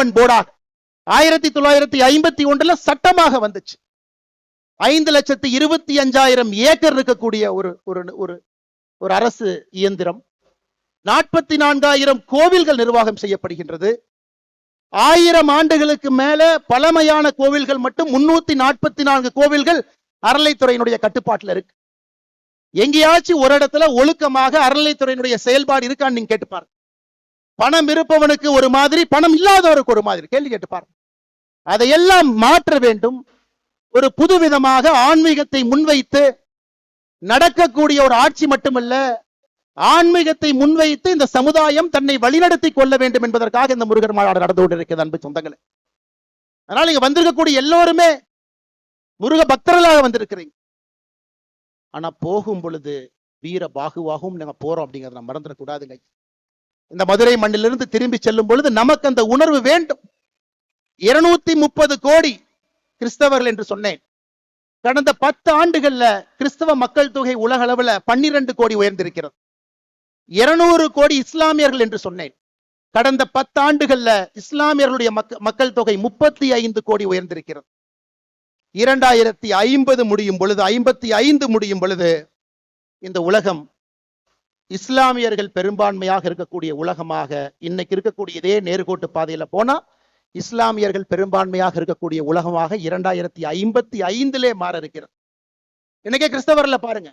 Endowment போர்டாக ஆயிரத்தி தொள்ளாயிரத்தி ஐம்பத்தி ஒன்றுல சட்டமாக வந்துச்சு. ஐந்து லட்சத்து இருபத்தி அஞ்சாயிரம் ஏக்கர் இருக்கக்கூடிய ஒரு ஒரு ஒரு அரசு இயந்திரம். நாற்பத்தி நான்காயிரம் கோவில்கள் நிர்வாகம் செய்யப்படுகின்றது. ஆயிரம் ஆண்டுகளுக்கு மேல பழமையான கோவில்கள் மட்டும் முன்னூத்தி நாற்பத்தி நான்கு கோவில்கள் அறநிலைத்துறையினுடைய கட்டுப்பாட்டுல இருக்கு. எங்கேயாச்சும் ஒரு இடத்துல ஒழுக்கமாக அறநிலைத்துறையினுடைய செயல்பாடு இருக்கான்னு நீங்க கேட்டுப்பாரு பணம் இருப்பவனுக்கு ஒரு மாதிரி பணம் இல்லாதவருக்கு ஒரு மாதிரி. கேள்வி கேட்டு பாருங்க. அதையெல்லாம் மாற்ற வேண்டும். ஒரு புதுவிதமாக ஆன்மீகத்தை முன்வைத்து நடக்கக்கூடிய ஒரு ஆட்சி மட்டுமல்ல ஆன்மீகத்தை முன்வைத்து இந்த சமுதாயம் தன்னை வழிநடத்தி கொள்ள வேண்டும் என்பதற்காக இந்த முருகர் மாநாடு நடந்து கொண்டிருக்கிறது அன்பு சொந்தங்களே. அதனால இங்க வந்திருக்கக்கூடிய எல்லோருமே முருக பக்தர்களாக வந்திருக்கிறீங்க. ஆனா போகும் பொழுது வீர பாகுவாகவும் நாங்க போறோம் அப்படிங்கறத நம்ம மறந்துடக்கூடாதுங்க இந்த மதுரை மண்ணிலிருந்து திரும்பி செல்லும் பொழுது நமக்கு அந்த உணர்வு வேண்டும். இருநூத்தி முப்பது கோடி கிறிஸ்தவர்கள் என்று சொன்னேன். கடந்த பத்து ஆண்டுகள்ல கிறிஸ்தவ மக்கள் தொகை உலக அளவுல பன்னிரண்டு கோடி உயர்ந்திருக்கிறது. இருநூறு கோடி இஸ்லாமியர்கள் என்று சொன்னேன். கடந்த பத்து ஆண்டுகள்ல இஸ்லாமியர்களுடைய மக்கள் தொகை முப்பத்தி ஐந்து கோடி உயர்ந்திருக்கிறது. இரண்டாயிரத்தி ஐம்பது முடியும் பொழுது ஐம்பத்தி ஐந்து முடியும் பொழுது இந்த உலகம் இஸ்லாமியர்கள் பெரும்பான்மையாக இருக்கக்கூடிய உலகமாக இன்னைக்கு இருக்கக்கூடிய இதே நேர்கோட்டு பாதையில போனா இஸ்லாமியர்கள் பெரும்பான்மையாக இருக்கக்கூடிய உலகமாக இரண்டாயிரத்தி ஐம்பத்தி ஐந்திலே மாற இருக்கிறது. இன்னைக்கே கிறிஸ்தவர்ல பாருங்க.